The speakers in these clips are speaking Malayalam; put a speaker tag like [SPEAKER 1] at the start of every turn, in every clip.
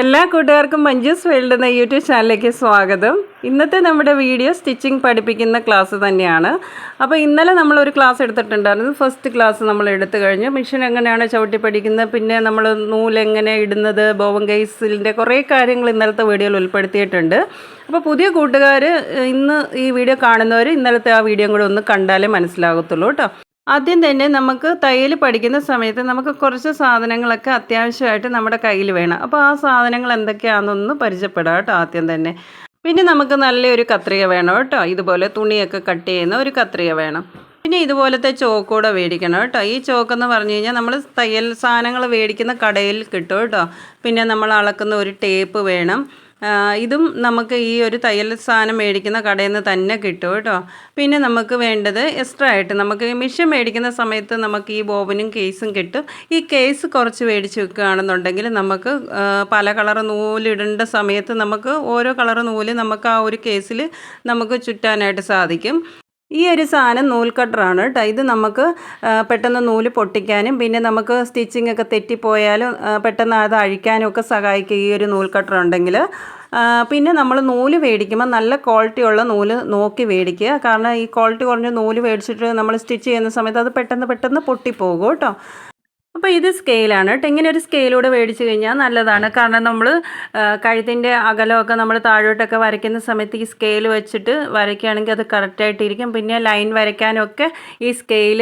[SPEAKER 1] എല്ലാ കൂട്ടുകാർക്കും മഞ്ജുസ് വേൾഡ് എന്ന യൂട്യൂബ് ചാനലിലേക്ക് സ്വാഗതം. ഇന്നത്തെ നമ്മുടെ വീഡിയോ സ്റ്റിച്ചിങ് പഠിപ്പിക്കുന്ന ക്ലാസ് തന്നെയാണ്. അപ്പോൾ ഇന്നലെ നമ്മളൊരു ക്ലാസ് എടുത്തിട്ടുണ്ടായിരുന്നു. ഫസ്റ്റ് ക്ലാസ് നമ്മൾ എടുത്തു കഴിഞ്ഞു. മെഷീൻ എങ്ങനെയാണ് ചവിട്ടി പഠിക്കുന്നത്? പിന്നെ നമ്മൾ നൂലെങ്ങനെ ഇടുന്നത്? ബോവൻ കൈസിലിന്റെ കുറേ കാര്യങ്ങൾ ഇന്നലത്തെ വീഡിയോയിൽ ഉൾപ്പെടുത്തിയിട്ടുണ്ട്. അപ്പോൾ പുതിയ കൂട്ടുകാർ ഇന്ന് ഈ വീഡിയോ കാണുന്നവർ ഇന്നലത്തെ ആ വീഡിയോ കൂടെ ഒന്ന് കണ്ടാലേ മനസ്സിലാകത്തുള്ളൂ കേട്ടോ. ആദ്യം തന്നെ നമുക്ക് തയ്യൽ പഠിക്കുന്ന സമയത്ത് നമുക്ക് കുറച്ച് സാധനങ്ങളൊക്കെ അത്യാവശ്യമായിട്ട് നമ്മുടെ കയ്യിൽ വേണം. അപ്പോൾ ആ സാധനങ്ങൾ എന്തൊക്കെയാണെന്നൊന്ന് പരിചയപ്പെടാം കേട്ടോ ആദ്യം തന്നെ. പിന്നെ നമുക്ക് നല്ലൊരു കത്രിക വേണം കേട്ടോ. ഇതുപോലെ തുണിയൊക്കെ കട്ട് ചെയ്യുന്ന ഒരു കത്രിക വേണം. പിന്നെ ഇതുപോലത്തെ ചോക്കൂടെ മേടിക്കണം കേട്ടോ. ഈ ചോക്കെന്ന് പറഞ്ഞു കഴിഞ്ഞാൽ നമ്മൾ തയ്യൽ സാധനങ്ങൾ മേടിക്കുന്ന കടയിൽ കിട്ടും കേട്ടോ. പിന്നെ നമ്മൾ അളക്കുന്ന ഒരു ടേപ്പ് വേണം. ഇതും നമുക്ക് ഈ ഒരു തയ്യൽ സാധനം മേടിക്കുന്ന കടയിൽ നിന്ന് തന്നെ കിട്ടും കേട്ടോ. പിന്നെ നമുക്ക് വേണ്ടത് എക്സ്ട്രാ ആയിട്ട് നമുക്ക് മിഷൻ മേടിക്കുന്ന സമയത്ത് നമുക്ക് ഈ ബോബനും കേസും കിട്ടും. ഈ കേസ് കുറച്ച് മേടിച്ച് വെക്കുകയാണെന്നുണ്ടെങ്കിൽ നമുക്ക് പല കളർ നൂലിടേണ്ട സമയത്ത് നമുക്ക് ഓരോ കളർ നൂൽ നമുക്ക് ആ ഒരു കേസിൽ നമുക്ക് ചുറ്റാനായിട്ട് സാധിക്കും. ഈ ഒരു സാധനം നൂൽ കട്ടറാണ് കേട്ടോ. ഇത് നമുക്ക് പെട്ടെന്ന് നൂൽ പൊട്ടിക്കാനും പിന്നെ നമുക്ക് സ്റ്റിച്ചിങ് ഒക്കെ തെറ്റിപ്പോയാലും പെട്ടെന്ന് അത് അഴിക്കാനും ഒക്കെ സഹായിക്കും ഈ ഒരു നൂൽ കട്ടർ ഉണ്ടെങ്കിൽ. പിന്നെ നമ്മൾ നൂൽ മേടിക്കുമ്പോൾ നല്ല ക്വാളിറ്റി ഉള്ള നൂൽ നോക്കി മേടിക്കുക. കാരണം ഈ ക്വാളിറ്റി കുറഞ്ഞ നൂൽ മേടിച്ചിട്ട് നമ്മൾ സ്റ്റിച്ച് ചെയ്യുന്ന സമയത്ത് അത് പെട്ടെന്ന് പെട്ടെന്ന് പൊട്ടിപ്പോകും കേട്ടോ. അപ്പോൾ ഇത് സ്കെയിലാണ്. കേട്ടോ ഇങ്ങനെ ഒരു സ്കെയിലൂടെ മേടിച്ച് കഴിഞ്ഞാൽ നല്ലതാണ്. കാരണം നമ്മൾ കഴുത്തിന്റെ അകലമൊക്കെ നമ്മൾ താഴോട്ടൊക്കെ വരയ്ക്കുന്ന സമയത്ത് ഈ സ്കെയിൽ വെച്ചിട്ട് വരയ്ക്കുകയാണെങ്കിൽ അത് കറക്റ്റായിട്ടിരിക്കും. പിന്നെ ലൈൻ വരയ്ക്കാനൊക്കെ ഈ സ്കെയിൽ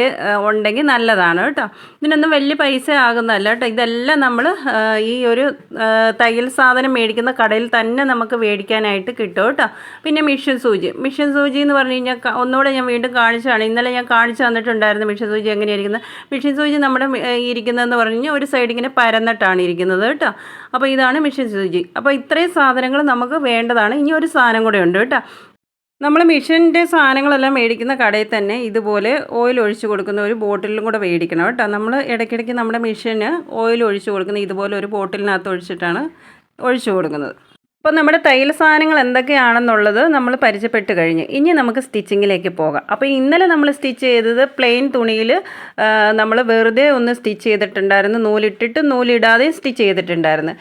[SPEAKER 1] ഉണ്ടെങ്കിൽ നല്ലതാണ് കേട്ടോ. ഇതിനൊന്നും വലിയ പൈസ ആകുന്നതല്ല കേട്ടോ. ഇതെല്ലാം നമ്മൾ ഈ ഒരു തയ്യൽ സാധനം മേടിക്കുന്ന കടയിൽ തന്നെ നമുക്ക് മേടിക്കാനായിട്ട് കിട്ടും കേട്ടോ. പിന്നെ മിഷൻ സൂചി. മിഷൻ സൂചി എന്ന് പറഞ്ഞു കഴിഞ്ഞാൽ ഒന്നുകൂടെ ഞാൻ വീണ്ടും കാണിച്ചതാണ്. ഇന്നലെ ഞാൻ കാണിച്ചു തന്നിട്ടുണ്ടായിരുന്നു മിഷൻ സൂചി എങ്ങനെയായിരിക്കുന്നത് മിഷൻ സൂചി നമ്മുടെ ഏഹ് ഇരിക്കുന്നതെന്ന് പറഞ്ഞു ഒരു സൈഡ് ഇങ്ങനെ പരന്നിട്ടാണ് ഇരിക്കുന്നത് കേട്ടോ. അപ്പോൾ ഇതാണ് മിഷൻ സൂചി അപ്പോൾ ഇത്രയും സാധനങ്ങൾ നമുക്ക് വേണ്ടതാണ്. ഇനി ഒരു സാധനം കൂടെ ഉണ്ട് കേട്ടോ. നമ്മൾ മിഷന്റെ സാധനങ്ങളെല്ലാം മേടിക്കുന്ന കടയിൽ തന്നെ ഇതുപോലെ ഓയിൽ ഒഴിച്ച് കൊടുക്കുന്ന ഒരു ബോട്ടിലും കൂടെ മേടിക്കണം കേട്ടോ. നമ്മൾ ഇടയ്ക്കിടയ്ക്ക് നമ്മുടെ മെഷീന് ഓയിൽ ഒഴിച്ച് കൊടുക്കുന്ന ഇതുപോലെ ഒരു ബോട്ടിലിനകത്ത് ഒഴിച്ചിട്ടാണ് ഒഴിച്ചു കൊടുക്കുന്നത്. അപ്പോൾ നമ്മുടെ തയ്യൽ സാധനങ്ങൾ എന്തൊക്കെയാണെന്നുള്ളത് നമ്മൾ പരിചയപ്പെട്ട് കഴിഞ്ഞ്. ഇനി നമുക്ക് സ്റ്റിച്ചിങ്ങിലേക്ക് പോകാം. അപ്പോൾ ഇന്നലെ നമ്മൾ സ്റ്റിച്ച് ചെയ്തത് പ്ലെയിൻ തുണിയിൽ നമ്മൾ വെറുതെ ഒന്ന് സ്റ്റിച്ച് ചെയ്തിട്ടുണ്ടായിരുന്നു. നൂലിട്ടിട്ട് നൂലിടാതെയും സ്റ്റിച്ച് ചെയ്തിട്ടുണ്ടായിരുന്നു.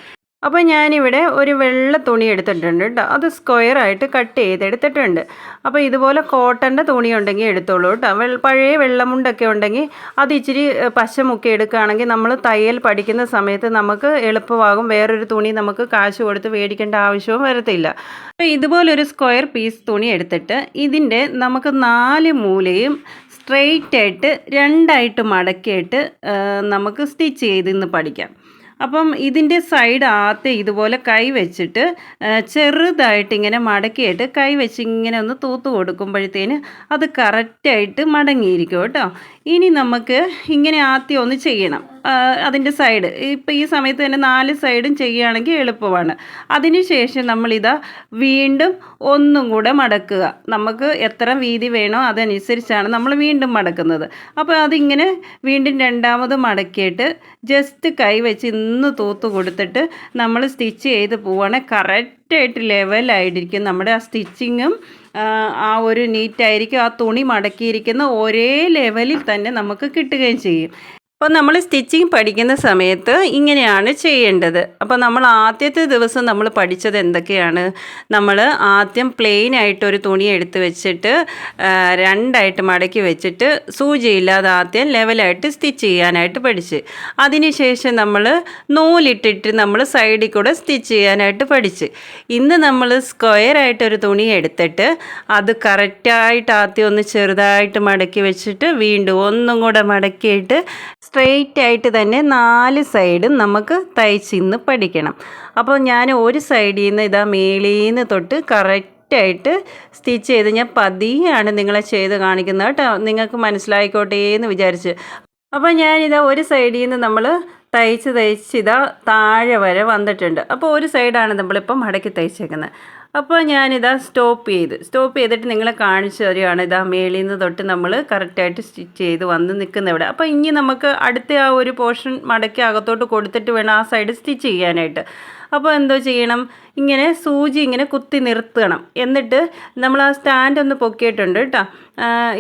[SPEAKER 1] അപ്പോൾ ഞാനിവിടെ ഒരു വെള്ള തുണി എടുത്തിട്ടുണ്ട് കേട്ടോ. അത് സ്ക്വയർ ആയിട്ട് കട്ട് ചെയ്തെടുത്തിട്ടുണ്ട്. അപ്പോൾ ഇതുപോലെ കോട്ടന്റെ തുണി ഉണ്ടെങ്കിൽ എടുത്തോളൂ കേട്ടോ. വെള്ള പഴയ വെള്ളമുണ്ടൊക്കെ ഉണ്ടെങ്കിൽ അത് ഇച്ചിരി പശ മുക്കി എടുക്കുകയാണെങ്കിൽ നമ്മൾ തയ്യൽ പഠിക്കുന്ന സമയത്ത് നമുക്ക് എളുപ്പമാകും. വേറൊരു തുണി നമുക്ക് കാശ് കൊടുത്ത് മേടിക്കേണ്ട ആവശ്യവും വരത്തില്ല. അപ്പോൾ ഇതുപോലൊരു സ്ക്വയർ പീസ് തുണി എടുത്തിട്ട് ഇതിന്റെ നമുക്ക് നാല് മൂലയും സ്ട്രെയിറ്റ് ആയിട്ട് രണ്ടായിട്ട് മടക്കിയിട്ട് നമുക്ക് സ്റ്റിച്ച് ചെയ്ത് ഇന്ന് പഠിക്കാം. അപ്പം ഇതിന്റെ സൈഡ് ആദ്യം ഇതുപോലെ കൈ വെച്ചിട്ട് ചെറുതായിട്ട് ഇങ്ങനെ മടക്കിയിട്ട് കൈ വെച്ച് ഇങ്ങനെ ഒന്ന് തൂത്ത് കൊടുക്കുമ്പോഴത്തേന് അത് കറക്റ്റായിട്ട് മടങ്ങിയിരിക്കും കേട്ടോ. ഇനി നമുക്ക് ഇങ്ങനെ ആദ്യം ഒന്ന് ചെയ്യണം. അതിന്റെ സൈഡ് ഇപ്പോൾ ഈ സമയത്ത് തന്നെ നാല് സൈഡും ചെയ്യുകയാണെങ്കിൽ എളുപ്പമാണ്. അതിനുശേഷം നമ്മളിതാ വീണ്ടും ഒന്നും കൂടെ മടക്കുക. നമുക്ക് എത്ര വീതി വേണോ അതനുസരിച്ചാണ് നമ്മൾ വീണ്ടും മടക്കുന്നത്. അപ്പോൾ അതിങ്ങനെ വീണ്ടും രണ്ടാമത് മടക്കിയിട്ട് ജസ്റ്റ് കൈ വെച്ച് ഇന്ന് തൂത്ത് കൊടുത്തിട്ട് നമ്മൾ സ്റ്റിച്ച് ചെയ്ത് പോവുകയാണെങ്കിൽ കറക്റ്റായിട്ട് ലെവലായിരിക്കും നമ്മുടെ ആ സ്റ്റിച്ചിങ്ങും ആ ഒരു നീറ്റായിരിക്കും ആ തുണി മടക്കിയിരിക്കുന്ന ഒരേ ലെവലിൽ തന്നെ നമുക്ക് കിട്ടുകയും ചെയ്യും. അപ്പോൾ നമ്മൾ സ്റ്റിച്ചിങ് പഠിക്കുന്ന സമയത്ത് ഇങ്ങനെയാണ് ചെയ്യേണ്ടത്. അപ്പോൾ നമ്മൾ ആദ്യത്തെ ദിവസം നമ്മൾ പഠിച്ചത് എന്തൊക്കെയാണ്? നമ്മൾ ആദ്യം പ്ലെയിൻ ആയിട്ട് ഒരു തുണി എടുത്ത് വെച്ചിട്ട് രണ്ടായിട്ട് മടക്കി വെച്ചിട്ട് സൂചിയില്ലാതെ ആദ്യം ലെവലായിട്ട് സ്റ്റിച്ച് ചെയ്യാനായിട്ട് പഠിച്ച്. അതിനുശേഷം നമ്മൾ നൂലിട്ടിട്ട് നമ്മൾ സൈഡിൽ കൂടെ സ്റ്റിച്ച് ചെയ്യാനായിട്ട് പഠിച്ച്. ഇന്ന് നമ്മൾ സ്ക്വയർ ആയിട്ടൊരു തുണി എടുത്തിട്ട് അത് കറക്റ്റായിട്ട് ആദ്യം ഒന്ന് ചെറുതായിട്ട് മടക്കി വെച്ചിട്ട് വീണ്ടും ഒന്നും കൂടെ മടക്കിയിട്ട് സ്ട്രെയിറ്റ് ആയിട്ട് തന്നെ നാല് സൈഡും നമുക്ക് തയ്ച്ചിന്ന് പഠിക്കണം. അപ്പോൾ ഞാൻ ഒരു സൈഡിൽ നിന്ന് ഇതാ മേളിൽ നിന്ന് തൊട്ട് കറക്റ്റായിട്ട് സ്റ്റിച്ച് ചെയ്ത് ഞാൻ പതിയാണ് നിങ്ങളെ ചെയ്ത് കാണിക്കുന്നത് കേട്ടോ. നിങ്ങൾക്ക് മനസ്സിലായിക്കോട്ടെ എന്ന് വിചാരിച്ച്. അപ്പോൾ ഞാനിതാ ഒരു സൈഡിൽ നിന്ന് നമ്മൾ തയ്ച്ച് തയ്ച്ച് ഇതാ താഴെ വരെ വന്നിട്ടുണ്ട്. അപ്പോൾ ഒരു സൈഡാണ് നമ്മളിപ്പം മടക്കി തയ്ച്ചേക്കുന്നത്. അപ്പോൾ ഞാനിതാ സ്റ്റോപ്പ് ചെയ്ത്. സ്റ്റോപ്പ് ചെയ്തിട്ട് നിങ്ങളെ കാണിച്ചു തരികയാണ്. ഇതാ മേളിൽ നിന്ന് തൊട്ട് നമ്മൾ കറക്റ്റായിട്ട് സ്റ്റിച്ച് ചെയ്ത് വന്ന് നിൽക്കുന്ന ഇവിടെ. അപ്പോൾ ഇനി നമുക്ക് അടുത്ത ആ ഒരു പോർഷൻ മടക്കി അകത്തോട്ട് കൊടുത്തിട്ട് വേണം ആ സൈഡ് സ്റ്റിച്ച് ചെയ്യാനായിട്ട്. അപ്പോൾ എന്തോ ചെയ്യണം? ഇങ്ങനെ സൂചി ഇങ്ങനെ കുത്തി നിർത്തണം. എന്നിട്ട് നമ്മൾ ആ സ്റ്റാൻഡ് ഒന്ന് പൊക്കിയിട്ടുണ്ട് കേട്ടോ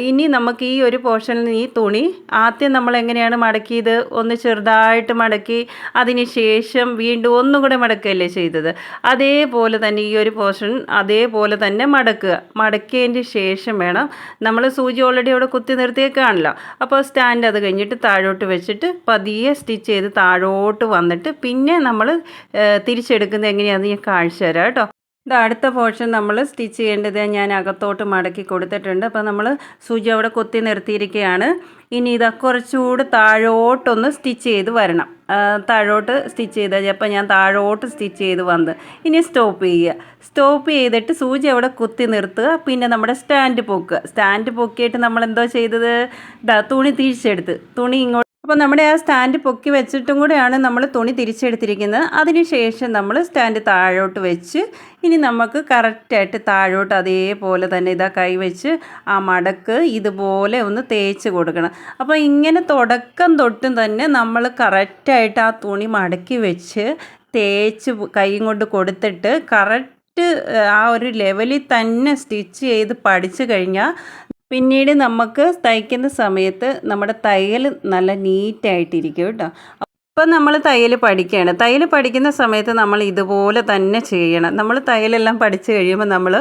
[SPEAKER 1] ഇനി നമുക്ക് ഈ ഒരു പോർഷനിൽ ഈ തുണി ആദ്യം നമ്മൾ എങ്ങനെയാണ് മടക്കിയത്? ഒന്ന് ചെറുതായിട്ട് മടക്കി അതിന് ശേഷം വീണ്ടും ഒന്നും കൂടെ മടക്കുകയല്ലേ ചെയ്തത്? അതേപോലെ തന്നെ ഈ ഒരു പോർഷൻ അതേപോലെ തന്നെ മടക്കുക. മടക്കിയതിന്റെ ശേഷം വേണം നമ്മൾ സൂചി ഓൾറെഡി അവിടെ കുത്തി നിർത്തിയേക്കാണല്ലോ. അപ്പോൾ സ്റ്റാൻഡ് അത് കഴിഞ്ഞിട്ട് താഴോട്ട് വെച്ചിട്ട് പതിയെ സ്റ്റിച്ച് ചെയ്ത് താഴോട്ട് വന്നിട്ട് പിന്നെ നമ്മൾ തിരിച്ചെടുക്കുന്നത് എങ്ങനെയാണെന്ന് ഞാൻ കാണിച്ചു തരാം കേട്ടോ. ഇത് അടുത്ത പോർഷൻ നമ്മൾ സ്റ്റിച്ച് ചെയ്യേണ്ടത് ഞാൻ അകത്തോട്ട് മടക്കി കൊടുത്തിട്ടുണ്ട്. അപ്പോൾ നമ്മൾ സൂചി അവിടെ കൊത്തി നിർത്തിയിരിക്കുകയാണ്. ഇനി ഇത് കുറച്ചുകൂടി താഴോട്ടൊന്ന് സ്റ്റിച്ച് ചെയ്ത് വരണം. താഴോട്ട് സ്റ്റിച്ച് ചെയ്താൽ അപ്പോൾ ഞാൻ താഴോട്ട് സ്റ്റിച്ച് ചെയ്ത് വന്ന് ഇനി സ്റ്റോപ്പ് ചെയ്യുക. സ്റ്റോപ്പ് ചെയ്തിട്ട് സൂചി അവിടെ കുത്തി നിർത്തുക. പിന്നെ നമ്മുടെ സ്റ്റാൻഡ് പൊക്കുക. സ്റ്റാൻഡ് പൊക്കിയിട്ട് നമ്മൾ എന്തോ ചെയ്തത്? തുണി തിരിച്ചെടുത്ത്. തുണി ഇങ്ങോട്ട് അപ്പോൾ നമ്മുടെ ആ സ്റ്റാൻഡ് പൊക്കി വെച്ചിട്ടും കൂടെയാണ് നമ്മൾ തുണി തിരിച്ചെടുത്തിരിക്കുന്നത്. അതിനുശേഷം നമ്മൾ സ്റ്റാൻഡ് താഴോട്ട് വെച്ച് ഇനി നമുക്ക് കറക്റ്റായിട്ട് താഴോട്ട് അതേപോലെ തന്നെ ഇതാ കൈ വെച്ച് ആ മടക്ക് ഇതുപോലെ ഒന്ന് തേച്ച് കൊടുക്കണം. അപ്പോൾ ഇങ്ങനെ തുടക്കം തൊട്ടും തന്നെ നമ്മൾ കറക്റ്റായിട്ട് ആ തുണി മടക്കി വെച്ച് തേച്ച് കൈയും കൊണ്ട് കൊടുത്തിട്ട് കറക്റ്റ് ആ ഒരു ലെവലിൽ തന്നെ സ്റ്റിച്ച് ചെയ്ത് പഠിച്ചു കഴിഞ്ഞാൽ പിന്നീട് നമുക്ക് തയ്ക്കുന്ന സമയത്ത് നമ്മുടെ തയ്യൽ നല്ല നീറ്റായിട്ടിരിക്കും കേട്ടോ. ഇപ്പം നമ്മൾ തയ്യൽ പഠിക്കുകയാണ്. തയ്യൽ പഠിക്കുന്ന സമയത്ത് നമ്മൾ ഇതുപോലെ തന്നെ ചെയ്യണം. നമ്മൾ തയ്യലെല്ലാം പഠിച്ചു കഴിയുമ്പോൾ നമ്മൾ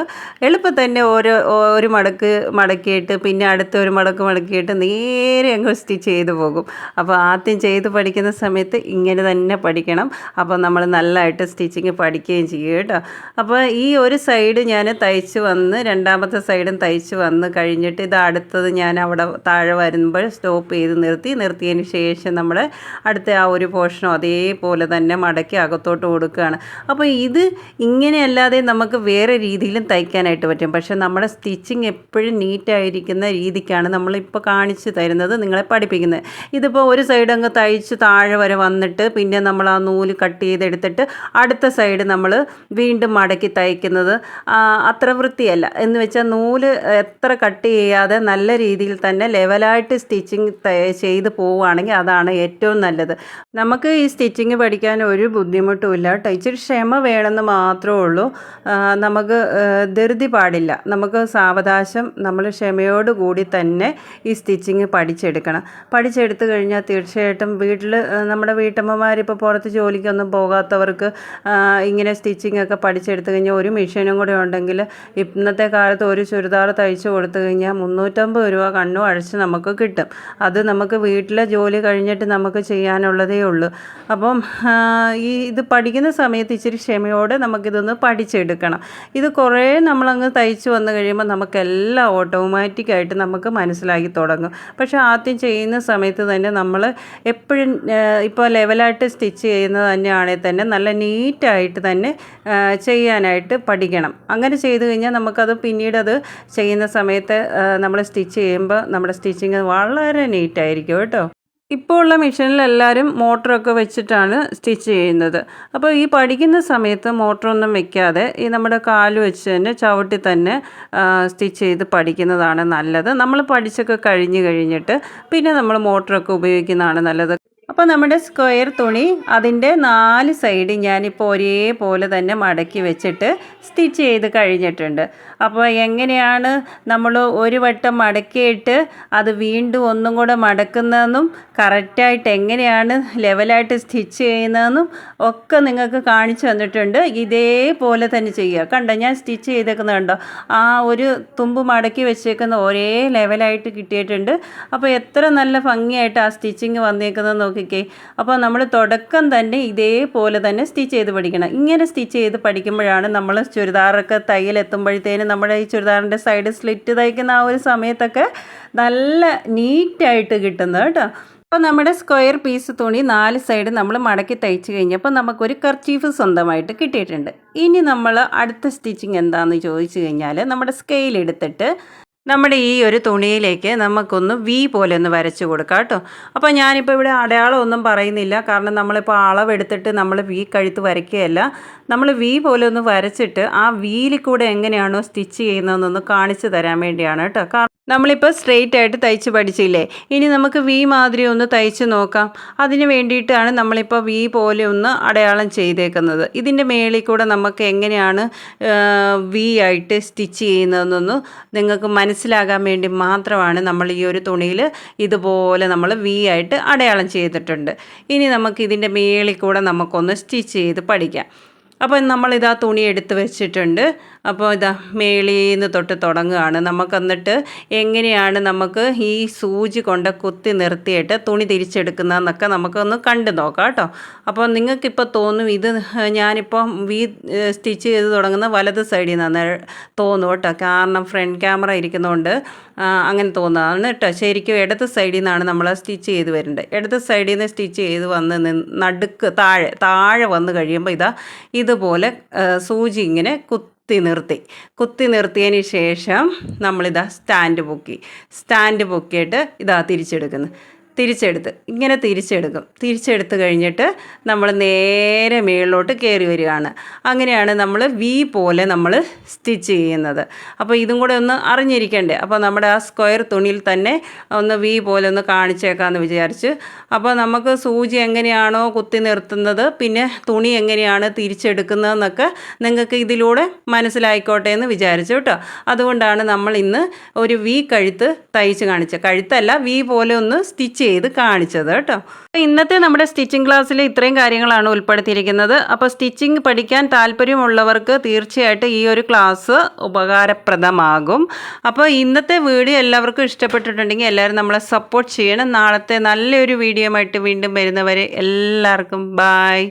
[SPEAKER 1] എളുപ്പം തന്നെ ഓരോ ഒരു മടക്ക് മടക്കിയിട്ട് പിന്നെ അടുത്ത ഒരു മടക്ക് മടക്കിയിട്ട് നേരെ അങ്ങ് സ്റ്റിച്ച് ചെയ്ത് പോകും. അപ്പോൾ ആദ്യം ചെയ്ത് പഠിക്കുന്ന സമയത്ത് ഇങ്ങനെ തന്നെ പഠിക്കണം. അപ്പോൾ നമ്മൾ നല്ലതായിട്ട് സ്റ്റിച്ചിങ് പഠിക്കുകയും ചെയ്യും കേട്ടോ. അപ്പോൾ ഈ ഒരു സൈഡ് ഞാൻ തയ്ച്ച് വന്ന് രണ്ടാമത്തെ സൈഡും തയ്ച്ച് വന്ന് കഴിഞ്ഞിട്ട് ഇത് അടുത്തത് ഞാൻ അവിടെ താഴെ വരുമ്പോൾ സ്റ്റോപ്പ് ചെയ്ത് നിർത്തി. നിർത്തിയതിന് ശേഷം നമ്മൾ അടുത്ത ആ ഒരു പോർഷനും അതേപോലെ തന്നെ മടക്കി അകത്തോട്ട് കൊടുക്കുകയാണ്. അപ്പോൾ ഇത് ഇങ്ങനെയല്ലാതെ നമുക്ക് വേറെ രീതിയിലും തയ്ക്കാനായിട്ട് പറ്റും. പക്ഷേ നമ്മുടെ സ്റ്റിച്ചിങ് എപ്പോഴും നീറ്റായിരിക്കുന്ന രീതിക്കാണ് നമ്മളിപ്പോൾ കാണിച്ച് തരുന്നത് നിങ്ങളെ പഠിപ്പിക്കുന്നത്. ഇതിപ്പോൾ ഒരു സൈഡ് അങ്ങ് തയ്ച്ച് താഴെ വരെ വന്നിട്ട് പിന്നെ നമ്മൾ ആ നൂൽ കട്ട് ചെയ്തെടുത്തിട്ട് അടുത്ത സൈഡ് നമ്മൾ വീണ്ടും മടക്കി തയ്ക്കുന്നത് അത്ര വൃത്തിയല്ല. എന്ന് വെച്ചാൽ നൂൽ എത്ര കട്ട് ചെയ്യാതെ നല്ല രീതിയിൽ തന്നെ ലെവലായിട്ട് സ്റ്റിച്ചിങ് ചെയ്ത് പോവുകയാണെങ്കിൽ അതാണ് ഏറ്റവും നല്ലത്. നമുക്ക് ഈ സ്റ്റിച്ചിങ് പഠിക്കാൻ ഒരു ബുദ്ധിമുട്ടുമില്ല. കേട്ടോ ഇച്ചിരി ക്ഷമ വേണമെന്ന് മാത്രമേ ഉള്ളൂ. നമുക്ക് ധൃതി പാടില്ല. നമുക്ക് സാവകാശം നമ്മൾ ക്ഷമയോടുകൂടി തന്നെ ഈ സ്റ്റിച്ചിങ് പഠിച്ചെടുക്കണം. പഠിച്ചെടുത്തു കഴിഞ്ഞാൽ തീർച്ചയായിട്ടും വീട്ടിൽ നമ്മുടെ വീട്ടമ്മമാരിപ്പോൾ പുറത്ത് ജോലിക്കൊന്നും പോകാത്തവർക്ക് ഇങ്ങനെ സ്റ്റിച്ചിങ് ഒക്കെ പഠിച്ചെടുത്ത് കഴിഞ്ഞാൽ ഒരു മെഷീനും കൂടെ ഉണ്ടെങ്കിൽ ഇന്നത്തെ കാലത്ത് ഒരു ചുരിദാർ തയ്ച്ചു കൊടുത്തു കഴിഞ്ഞാൽ മുന്നൂറ്റമ്പത് രൂപ കണ്ണു അഴിച്ച് നമുക്ക് കിട്ടും. അത് നമുക്ക് വീട്ടിലെ ജോലി കഴിഞ്ഞിട്ട് നമുക്ക് ചെയ്യാനുള്ളതേ ഉള്ളൂ. അപ്പം ഈ ഇത് പഠിക്കുന്ന സമയത്ത് ഇച്ചിരി ക്ഷമയോടെ നമുക്കിതൊന്ന് പഠിച്ചെടുക്കണം. ഇത് കുറേ നമ്മളങ്ങ് തയ്ച്ച് വന്നു കഴിയുമ്പോൾ നമുക്കെല്ലാം ഓട്ടോമാറ്റിക്കായിട്ട് നമുക്ക് മനസ്സിലാക്കി തുടങ്ങും. പക്ഷേ ആദ്യം ചെയ്യുന്ന സമയത്ത് തന്നെ നമ്മൾ എപ്പോഴും ഇപ്പോൾ ലെവലായിട്ട് സ്റ്റിച്ച് ചെയ്യുന്നത് തന്നെയാണെങ്കിൽ തന്നെ നല്ല നീറ്റായിട്ട് തന്നെ ചെയ്യാനായിട്ട് പഠിക്കണം. അങ്ങനെ ചെയ്തു കഴിഞ്ഞാൽ നമുക്കത് പിന്നീട് അത് ചെയ്യുന്ന സമയത്ത് നമ്മൾ സ്റ്റിച്ച് ചെയ്യുമ്പോൾ നമ്മുടെ സ്റ്റിച്ചിങ് വളരെ നീറ്റായിരിക്കും കേട്ടോ. ഇപ്പോൾ ഉള്ള മെഷീനിൽ എല്ലാവരും മോട്ടറൊക്കെ വെച്ചിട്ടാണ് സ്റ്റിച്ച് ചെയ്യുന്നത്. അപ്പോൾ ഈ പഠിക്കുന്ന സമയത്ത് മോട്ടറൊന്നും വെക്കാതെ ഈ നമ്മുടെ കാൽ വെച്ച് തന്നെ ചവിട്ടി തന്നെ സ്റ്റിച്ച് ചെയ്ത് പഠിക്കുന്നതാണ് നല്ലത്. നമ്മൾ പഠിച്ചൊക്കെ കഴിഞ്ഞ് കഴിഞ്ഞിട്ട് പിന്നെ നമ്മൾ മോട്ടറൊക്കെ ഉപയോഗിക്കുന്നതാണ് നല്ലത്. അപ്പോൾ നമ്മുടെ സ്ക്വയർ തുണി അതിന്റെ നാല് സൈഡ് ഞാനിപ്പോൾ ഒരേപോലെ തന്നെ മടക്കി വെച്ചിട്ട് സ്റ്റിച്ച് ചെയ്ത് കഴിഞ്ഞിട്ടുണ്ട്. അപ്പോൾ എങ്ങനെയാണ് നമ്മൾ ഒരു വട്ടം മടക്കിയിട്ട് അത് വീണ്ടും ഒന്നും കൂടെ മടക്കുന്നതെന്നും കറക്റ്റായിട്ട് എങ്ങനെയാണ് ലെവലായിട്ട് സ്റ്റിച്ച് ചെയ്യുന്നതെന്നും ഒക്കെ നിങ്ങൾക്ക് കാണിച്ചു തന്നിട്ടുണ്ട്. ഇതേപോലെ തന്നെ ചെയ്യുക. കണ്ടോ? ഞാൻ സ്റ്റിച്ച് ചെയ്തേക്കുന്നുണ്ടോ ആ ഒരു തുമ്പ് മടക്കി വെച്ചേക്കുന്ന ഒരേ ലെവലായിട്ട് കിട്ടിയിട്ടുണ്ട്. അപ്പോൾ എത്ര നല്ല ഭംഗിയായിട്ട് ആ സ്റ്റിച്ചിങ് വന്നേക്കുന്നത് നോക്കിക്കേ അപ്പോൾ നമ്മൾ തുടക്കം തന്നെ ഇതേപോലെ തന്നെ സ്റ്റിച്ച് ചെയ്ത് പഠിക്കണം. ഇങ്ങനെ സ്റ്റിച്ച് ചെയ്ത് പഠിക്കുമ്പോഴാണ് നമ്മൾ ചുരിദാറൊക്കെ തയ്യൽ തയ്യലെത്തുമ്പോഴത്തേനും നമ്മുടെ ഈ ചുരിദാറിന്റെ സൈഡ് സ്ലിറ്റ് തയ്ക്കുന്ന ആ ഒരു സമയത്തൊക്കെ നല്ല നീറ്റായിട്ട് കിട്ടുന്നത് കേട്ടോ. അപ്പോൾ നമ്മുടെ സ്ക്വയർ പീസ് തുണി നാല് സൈഡ് നമ്മൾ മടക്കി തയ്ച്ച് കഴിഞ്ഞപ്പോൾ നമുക്കൊരു കർച്ചീഫ് സ്വന്തമായിട്ട് കിട്ടിയിട്ടുണ്ട്. ഇനി നമ്മൾ അടുത്ത സ്റ്റിച്ചിങ് എന്താണെന്ന് ചോദിച്ചു കഴിഞ്ഞാൽ നമ്മുടെ സ്കെയിൽ എടുത്തിട്ട് നമ്മുടെ ഈ ഒരു തുണിയിലേക്ക് നമുക്കൊന്ന് വി പോലെ ഒന്ന് വരച്ച് കൊടുക്കാം കേട്ടോ. അപ്പോൾ ഞാനിപ്പോൾ ഇവിടെ അടയാളമൊന്നും പറയുന്നില്ല. കാരണം നമ്മളിപ്പോൾ അളവെടുത്തിട്ട് നമ്മൾ വി കഴുത്ത് വരയ്ക്കുകയല്ല. നമ്മൾ വി പോലെ ഒന്ന് വരച്ചിട്ട് ആ വീലിൽ കൂടെ എങ്ങനെയാണോ സ്റ്റിച്ച് ചെയ്യുന്നതെന്നൊന്ന് കാണിച്ചു തരാൻ വേണ്ടിയാണ് കേട്ടോ. നമ്മളിപ്പോൾ സ്ട്രെയിറ്റ് ആയിട്ട് തയ്ച്ച് പഠിച്ചില്ലേ? ഇനി നമുക്ക് വി മാതിരി ഒന്ന് തയ്ച്ച് നോക്കാം. അതിന് വേണ്ടിയിട്ടാണ് നമ്മളിപ്പോൾ വി പോലെ ഒന്ന് അടയാളം ചെയ്തേക്കുന്നത്. ഇതിന്റെ മേളിൽ കൂടെ നമുക്ക് എങ്ങനെയാണ് വി ആയിട്ട് സ്റ്റിച്ച് ചെയ്യുന്നതെന്നൊന്ന് നിങ്ങൾക്ക് മനസ്സിലാകാൻ വേണ്ടി മാത്രമാണ് നമ്മൾ ഈ ഒരു തുണിയിൽ ഇതുപോലെ നമ്മൾ വി ആയിട്ട് അടയാളം ചെയ്തിട്ടുണ്ട്. ഇനി നമുക്ക് ഇതിന്റെ മേളിൽ കൂടെ നമുക്കൊന്ന് സ്റ്റിച്ച് ചെയ്ത് പഠിക്കാം. അപ്പോൾ നമ്മളിതാ തുണി എടുത്ത് വെച്ചിട്ടുണ്ട്. അപ്പോൾ ഇതാ മേളീന്ന് തൊട്ട് തുടങ്ങുകയാണ്. നമുക്ക് എന്നിട്ട് എങ്ങനെയാണ് നമുക്ക് ഈ സൂചി കൊണ്ട് കുത്തി നിർത്തിയിട്ട് തുണി തിരിച്ചെടുക്കുന്നതെന്നൊക്കെ നമുക്കൊന്ന് കണ്ടു നോക്കാം കേട്ടോ. അപ്പോൾ നിങ്ങൾക്കിപ്പോൾ തോന്നും ഇത് ഞാനിപ്പോൾ വീ സ്റ്റിച്ച് ചെയ്ത് തുടങ്ങുന്ന വലത് സൈഡിൽ നിന്നാണ് തോന്നും കേട്ടോ. കാരണം ഫ്രണ്ട് ക്യാമറ ഇരിക്കുന്നതുകൊണ്ട് അങ്ങനെ തോന്നുന്നതാണ് കേട്ടോ. ശരിക്കും ഇടത് സൈഡിൽ നിന്നാണ് നമ്മൾ സ്റ്റിച്ച് ചെയ്ത് വരേണ്ടത് ഇടത് സൈഡിൽ നിന്ന് സ്റ്റിച്ച് ചെയ്ത് വന്ന് നടുക്ക് താഴെ താഴെ വന്ന് കഴിയുമ്പോൾ ഇതാ ഇതുപോലെ സൂചി ഇങ്ങനെ കുത്തി നിർത്തി. കുത്തി നിർത്തിയതിന് ശേഷം നമ്മളിതാ സ്റ്റാൻഡ് പൊക്കി സ്റ്റാൻഡ് പൊക്കിയിട്ട് ഇതാ തിരിച്ചെടുക്കുന്നു. തിരിച്ചെടുത്ത്. ഇങ്ങനെ തിരിച്ചെടുക്കും. തിരിച്ചെടുത്ത് കഴിഞ്ഞിട്ട് നമ്മൾ നേരെ മേളിലോട്ട് കയറി വരികയാണ്. അങ്ങനെയാണ് നമ്മൾ വി പോലെ നമ്മൾ സ്റ്റിച്ച് ചെയ്യുന്നത്. അപ്പോൾ ഇതും കൂടെ ഒന്ന് അറിഞ്ഞിരിക്കണ്ടേ? അപ്പോൾ നമ്മുടെ ആ സ്ക്വയർ തുണിയിൽ തന്നെ ഒന്ന് വി പോലെ ഒന്ന് കാണിച്ചേക്കാമെന്ന് വിചാരിച്ച്. അപ്പോൾ നമുക്ക് സൂചി എങ്ങനെയാണോ കുത്തി നിർത്തുന്നത് പിന്നെ തുണി എങ്ങനെയാണ് തിരിച്ചെടുക്കുന്നതെന്നൊക്കെ നിങ്ങൾക്ക് ഇതിലൂടെ മനസ്സിലായിക്കോട്ടെ എന്ന് വിചാരിച്ചു കേട്ടോ. അതുകൊണ്ടാണ് നമ്മൾ ഇന്ന് ഒരു വി കഴുത്ത് തയ്ച്ച് കാണിച്ചത്. കഴുത്തല്ല വി പോലെ ഒന്ന് സ്റ്റിച്ച് ചെയ്ത് കാണിച്ചത് കേട്ടോ. ഇന്നത്തെ നമ്മുടെ സ്റ്റിച്ചിങ് ക്ലാസ്സിൽ ഇത്രയും കാര്യങ്ങളാണ് ഉൾപ്പെടുത്തിയിരിക്കുന്നത്. അപ്പോൾ സ്റ്റിച്ചിങ് പഠിക്കാൻ താല്പര്യമുള്ളവർക്ക് തീർച്ചയായിട്ടും ഈ ഒരു ക്ലാസ് ഉപകാരപ്രദമാകും. അപ്പോൾ ഇന്നത്തെ വീഡിയോ എല്ലാവർക്കും ഇഷ്ടപ്പെട്ടിട്ടുണ്ടെങ്കിൽ എല്ലാവരും നമ്മളെ സപ്പോർട്ട് ചെയ്യണം. നാളത്തെ നല്ലൊരു വീഡിയോ ആയിട്ട് വീണ്ടും വരുന്നവരെ എല്ലാവർക്കും ബായ്